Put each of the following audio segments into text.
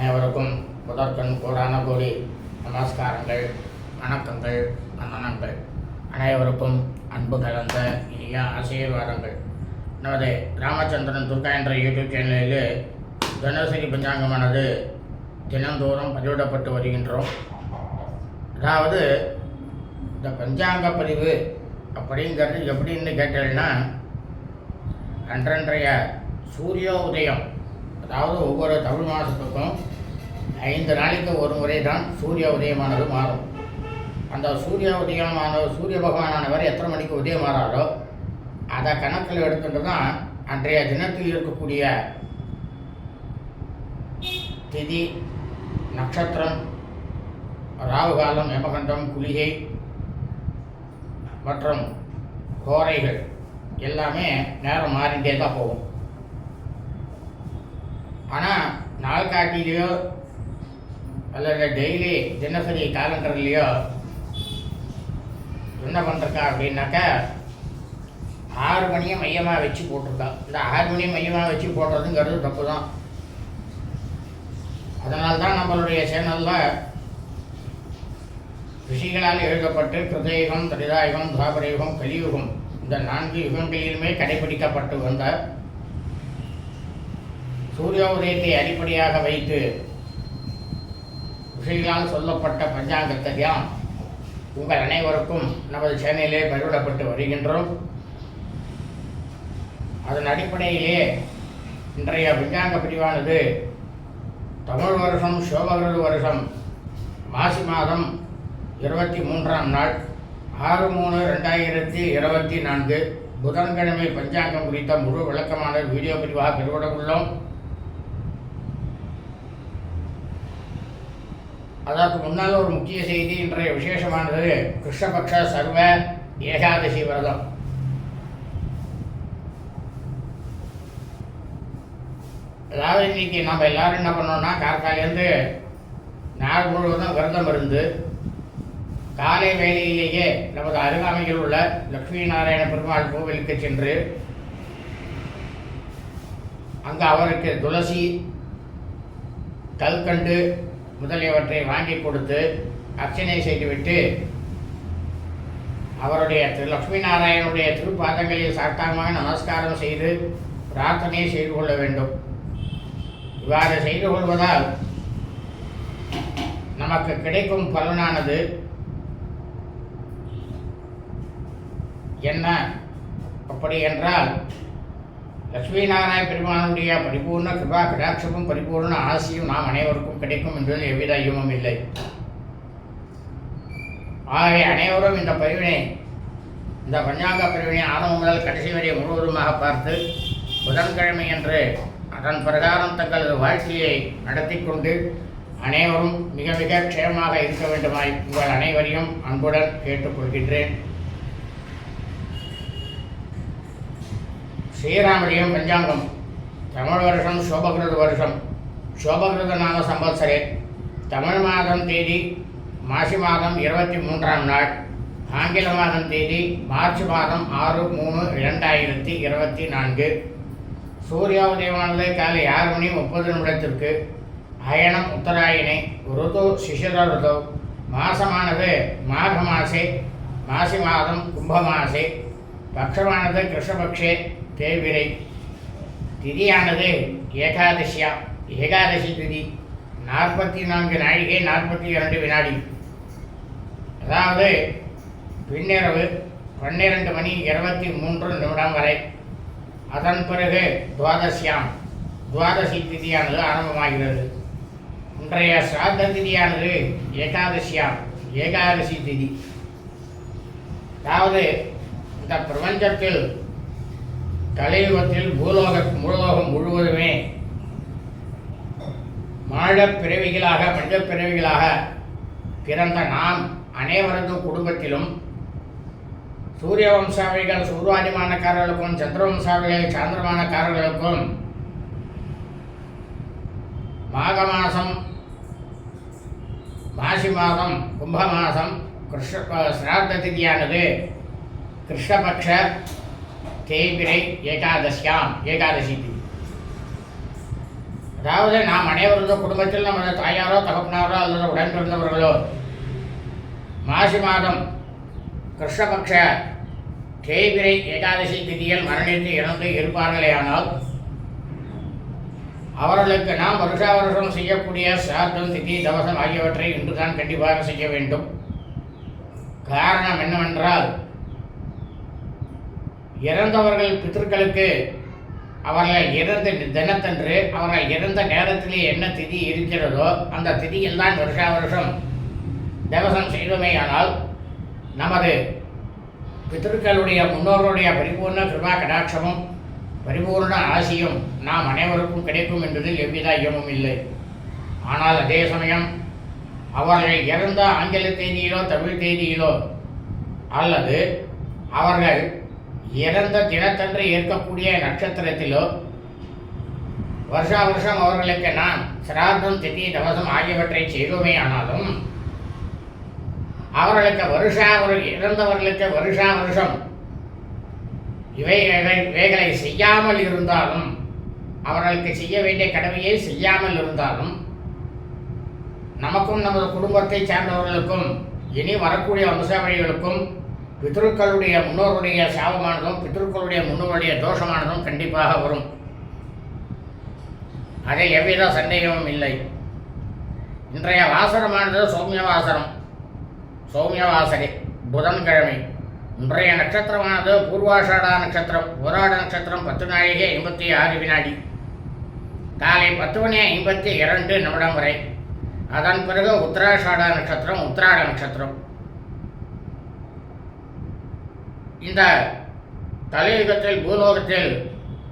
அனைவருக்கும் முதற்கண் கோடான கோடி நமஸ்காரங்கள் வணக்கங்கள் வந்தனங்கள். அனைவருக்கும் அன்பு கலந்த இனிய ஆசீர்வாதங்கள். நமது ராமச்சந்திரன் துர்கா என்ற யூடியூப் சேனலில் தினசரி பஞ்சாங்கமானது தினந்தோறும் பதிவிடப்பட்டு வருகின்றோம். அதாவது இந்த பஞ்சாங்க பதிவு அப்படிங்கிறது எப்படின்னு கேட்டால்னா அன்றன்றைய சூரிய உதயம் அதாவது ஒவ்வொரு தமிழ் மாதத்துக்கும் ஐந்து நாளைக்கு ஒரு முறை தான் சூரிய உதயமானது மாறும். அந்த சூரிய உதயமான சூரிய பகவானானவர் எத்தனை மணிக்கு உதயமாறாரோ அதை கணக்கில் எடுத்துட்டு தான் அன்றைய தினத்தில் இருக்கக்கூடிய திதி நட்சத்திரம் ராகுகாலம் யமகண்டம் குளிகை மற்றும் கோரைகள் எல்லாமே நேரம் மாறிட்டே தான் போகும் ஆனால் நாள்காட்டிலேயோ அல்லது டெய்லி தினசரி காலண்டர்லேயோ என்ன பண்ணுறக்கா அப்படின்னாக்கா ஆறு மணியை மையமாக வச்சு போட்டிருக்கா. இந்த ஆறு மணியை மையமாக வச்சு போடுறதுங்கிறது தப்பு தான் அதனால தான் நம்மளுடைய சேனலில் ரிஷிகளால் எழுதப்பட்டு கிருதயுகம் திரிதாயுகம் துவாபரயுகம் கலியுகம் இந்த நான்கு யுகங்களிலுமே கடைபிடிக்கப்பட்டு வந்த சூரிய உதயத்தை அடிப்படையாக வைத்து ரிஷிகளால் சொல்லப்பட்ட பஞ்சாங்கத்தை தான் உங்கள் அனைவருக்கும் நமது சேனலிலே பதிவிடப்பட்டு வருகின்றோம். அதன் அடிப்படையிலே இன்றைய பஞ்சாங்க பிரிவானது தமிழ் வருஷம் சோபகிருது வருஷம் மாசி மாதம் இருபத்தி மூன்றாம் நாள் ஆறு மூணு ரெண்டாயிரத்தி இருபத்தி நான்கு புதன்கிழமை பஞ்சாங்கம் குறித்த முழு விளக்கமான வீடியோ பிரிவாக பெறுவிட உள்ளோம் அதற்கு முன்னால் ஒரு முக்கிய செய்தி இன்றைய விசேஷமானது கிருஷ்ணபக்ஷ சர்வ ஏகாதசி விரதம். அதாவது இன்னைக்கு நம்ம எல்லாரும் என்ன பண்ணோம்னா கார்காலேருந்து நாள் முழுவதும் விரதம் இருந்து காலை வேலையிலேயே நமது அருகாமையில் உள்ள லட்சுமி நாராயண பெருமாள் கோவிலுக்கு சென்று அங்கு அவருக்கு துளசி கல்கண்டு முதலியவற்றை வாங்கி கொடுத்து அர்ச்சனை செய்துவிட்டு அவருடைய திரு லட்சுமி நாராயணனுடைய திருப்பாதங்களில் சாத்தாமாக நமஸ்காரம் செய்து பிரார்த்தனை செய்து கொள்ள வேண்டும். இவ்வாறு செய்து கொள்வதால் நமக்கு கிடைக்கும் பலனானது என்ன? அப்படி என்றால் லட்சுமி நாராயண பெருமானுடைய பரிபூர்ண கிருபா கடாட்சமும் பரிபூர்ண ஆசையும் நாம் அனைவருக்கும் கிடைக்கும் என்பதில் எவ்வித ஐயமும் இல்லை. ஆகவே அனைவரும் இந்த பதிவினை இந்த பஞ்சாங்க பிரிவினை ஆரம்பம் முதல் கடைசி வரை முழுவதுமாக பார்த்து புதன்கிழமை என்று அதன் பிரகாரம் தங்களது வாழ்க்கையை நடத்தி கொண்டு அனைவரும் மிக மிக க்ஷேமமாக இருக்க வேண்டுமாய் உங்கள் அனைவரையும் அன்புடன் கேட்டுக்கொள்கின்றேன். ஸ்ரீராமலியம் பஞ்சாங்கம். தமிழ் வருஷம் சோபகிருத வருஷம். சோபகிருத நாம சம்பத்சரே. தமிழ் மாதம் தேதி மாசி மாதம் இருபத்தி மூன்றாம் நாள். ஆங்கில மாதம் தேதி மார்ச் மாதம் ஆறு மூணு இரண்டாயிரத்தி இருபத்தி நான்கு. சூரிய உதயமானது காலை ஆறு மணி முப்பது நிமிடத்திற்கு அயனம் உத்தராயணை ருது சிசிர ருது. மாசமானது மாக மாசே மாசி மாதம் கும்ப மாசே. பக்ஷமானது கிருஷ்ணபக்ஷே தேவிரை. திதியானது ஏகாதசியா ஏகாதசி திதி நாற்பத்தி நான்கு நாழிகை நாற்பத்தி இரண்டு வினாடி. அதாவது பின்னிரவு பன்னிரண்டு மணி இருபத்தி மூன்று நிமிடம் வரை. அதன் பிறகு துவாதசியாம். துவாதசி திதியானது ஆரம்பமாகிறது. இன்றைய சிராத்த திதியானது ஏகாதசியாம் ஏகாதசி திதி. அதாவது இந்த பிரபஞ்சத்தில் கலியுகத்தில் பூலோக பூலோகம் முழுவதுமே மாழப் பிறவிகளாக மனித பிறவிகளாக பிறந்த நாம் அனைவரது குடும்பத்திலும் சூரிய வம்சாவளிகள் சூர்வாதிமானக்காரர்களுக்கும் சந்திர வம்சாவளிகள் சாந்திரமானக்காரர்களுக்கும் மாக மாதம் மாசி மாதம் கும்ப மாதம் கிருஷ்ண சிராத்த திதியானது கிருஷ்ணபக்ஷ தேய்பிரை ஏகாதசியாம் ஏகாதசி திதி. அதாவது நாம் அனைவரது குடும்பத்தில் நமது தாயாரோ தகப்பனாரோ அல்லது உடன் பிறந்தவர்களோ மாசி மாதம் கிருஷ்ணபக்ஷ தேய்பிரை ஏகாதசி திதியில் மரணித்து இறந்து இருப்பார்களேயானால் அவர்களுக்கு நாம் வருஷா வருஷம் செய்யக்கூடிய சார்த்தம் திதி தவசம் ஆகியவற்றை இன்றுதான் கண்டிப்பாக செய்ய வேண்டும். காரணம் என்னவென்றால் இறந்தவர்கள் பித்தர்களுக்கு அவர்கள் இறந்த தினத்தன்று அவர்கள் இறந்த நேரத்திலே என்ன திதி இருக்கிறதோ அந்த திதியில் தான் வருஷா வருஷம் தேவசம் செய்தோமேயானால் நமது பித்தர்களுடைய முன்னோர்களுடைய பரிபூர்ண கிருபா கடாட்சமும் பரிபூர்ண ஆசியும் நாம் அனைவருக்கும் கிடைக்கும் என்பதில் எவ்வித ஐயமும் இல்லை. ஆனால் அதே சமயம் அவர்கள் இறந்த ஆங்கில தேதியிலோ தமிழ் தேதியிலோ அல்லது அவர்கள் இறந்த தினத்தன்று ஏற்கக்கூடிய நட்சத்திரத்திலோ வருஷா வருஷம் அவர்களுக்கு நான் சிரார்த்தம் திதி தவசம் ஆகியவற்றை செய்தோமே ஆனாலும் அவர்களுக்கு வருஷா இறந்தவர்களுக்கு வருஷா வருஷம் இவைகளை இவைகளை செய்யாமல் இருந்தாலும் அவர்களுக்கு செய்ய வேண்டிய கடமையை செய்யாமல் இருந்தாலும் நமக்கும் நமது குடும்பத்தை சார்ந்தவர்களுக்கும் இனி வரக்கூடிய வம்சாவளிகளுக்கும் பித்ருக்களுடைய முன்னோருடைய சாபமானதும் பித்ருக்களுடைய முன்னோருடைய தோஷமானதும் கண்டிப்பாக வரும். அதை எவ்வித சந்தேகமும் இல்லை. இன்றைய வாசனமானது சௌமிய வாசனம். சௌமிய வாசனை புதன்கிழமை. இன்றைய நட்சத்திரமானது பூர்வாஷாடா நட்சத்திரம் போராட நட்சத்திரம் பத்து நாழிகை ஐம்பத்தி ஆறு வினாடி. காலை பத்து மணி ஐம்பத்தி இரண்டு நிமிடம் வரை. அதன் பிறகு உத்தராஷாடா நட்சத்திரம் உத்திராட நட்சத்திரம். இந்த கலியுகத்தில் பூலோகத்தில்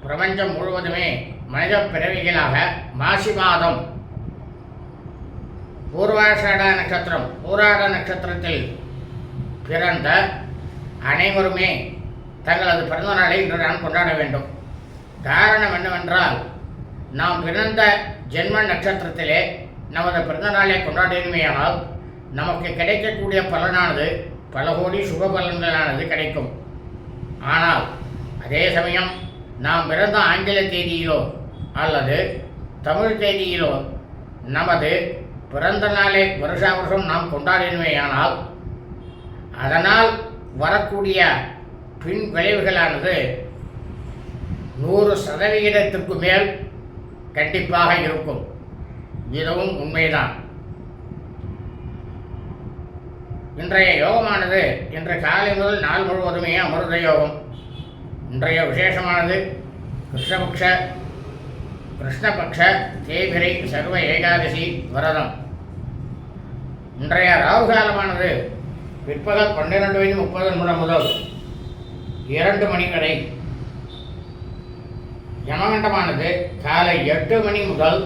பிரபஞ்சம் முழுவதுமே மனித பிறவிகளாக மாசி மாதம் பூர்வாஷாட நட்சத்திரம் பூராட நட்சத்திரத்தில் பிறந்த அனைவருமே தங்களது பிறந்த நாளை இன்று நான் கொண்டாட வேண்டும். காரணம் என்னவென்றால் நாம் பிறந்த ஜென்ம நட்சத்திரத்திலே நமது பிறந்த நாளை கொண்டாடினுமையானால் நமக்கு கிடைக்கக்கூடிய பலனானது பல கோடி சுப பலன்களானது கிடைக்கும். ஆனால் அதே சமயம் நாம் பிறந்த ஆங்கில தேதியிலோ அல்லது தமிழ் தேதியிலோ நமது பிறந்த நாளை வருஷா வருஷம் நாம் கொண்டாடினுமையானால் அதனால் வரக்கூடிய பின் விளைவுகளானது நூறு சதவிகிதத்திற்கு மேல் கண்டிப்பாக இருக்கும். இதுவும் உண்மைதான். இன்றைய யோகமானது இன்று காலை முதல் நாள் முழுவதுமே அமிர்த யோகம். இன்றைய விசேஷமானது கிருஷ்ணபக்ஷ கிருஷ்ணபக்ஷ தேய்பிரை சர்வ ஏகாதசி விரதம். இன்றைய ராகு காலமானது பிற்பகல் பன்னிரெண்டு மணி முப்பது நிமிடம் முதல் இரண்டு மணி வரை. யமகண்டமானது காலை எட்டு மணி முதல்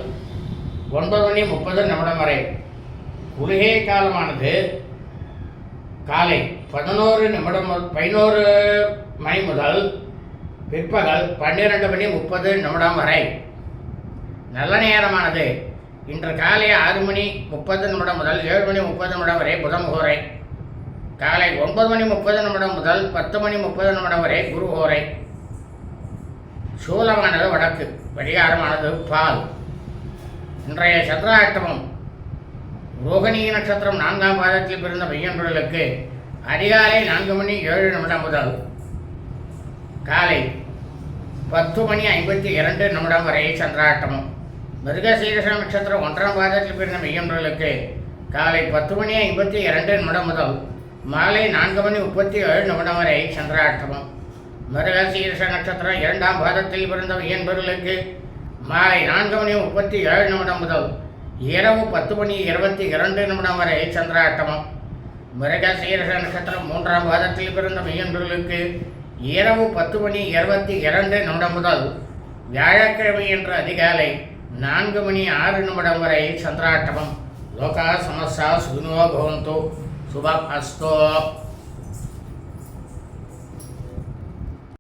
ஒன்பது மணி முப்பது நிமிடம் வரை. குளிகை காலமானது காலை பதினோரு நிமிடம் முதல் பதினோரு மணி முதல் பிற்பகல் பன்னிரண்டு மணி முப்பது நிமிடம் வரை. நல்ல நேரமானது. இன்று காலை ஆறு மணி முப்பது நிமிடம் முதல் ஏழு மணி முப்பது நிமிடம் வரை புதமுகோரை காலை ஒன்பது மணி முப்பது நிமிடம் முதல் பத்து மணி முப்பது நிமிடம் வரை குரு ஹோரை சூலமானது வடக்கு பரிகாரமானது பால். இன்றைய சந்திராஷ்டமம் ரோகிணி நட்சத்திரம் நான்காம் பாதத்தில் பிறந்த பையன்களுக்கு அதிகாலை நான்கு மணி ஏழு நிமிடம் முதல் காலை பத்து மணி ஐம்பத்தி இரண்டு நிமிடம் வரை சந்திராட்டமும். மிருகசீரச நட்சத்திரம் ஒன்றாம் பாதத்தில் பிறந்த மெய்யன்களுக்கு காலை பத்து மணி ஐம்பத்தி இரண்டு நிமிடம் முதல் மாலை நான்கு மணி முப்பத்தி ஏழு நிமிடம் வரை சந்திராட்டமம். மிருகசீரச நட்சத்திரம் இரண்டாம் பாதத்தில் பிறந்த மெய்யன்பர்களுக்கு மாலை நான்கு மணி முப்பத்தி ஏழு நிமிடம் முதல் இரவு பத்து மணி இருபத்தி இரண்டு நிமிடம் வரை சந்திராட்டமம். மிருகசீரச நட்சத்திரம் மூன்றாம் பாதத்தில் பிறந்த மெய்யன்பர்களுக்கு இரவு பத்து மணி இருபத்தி இரண்டு நிமிடம் முதல் வியாழக்கிழமை என்ற அதிகாலை நான்கு மணி ஆறு நிமிடம் வரை சந்திராட்டமம். லோகா சமஸ்தா சுகினோ பவந்தோ. சுபம் அஸ்தோ.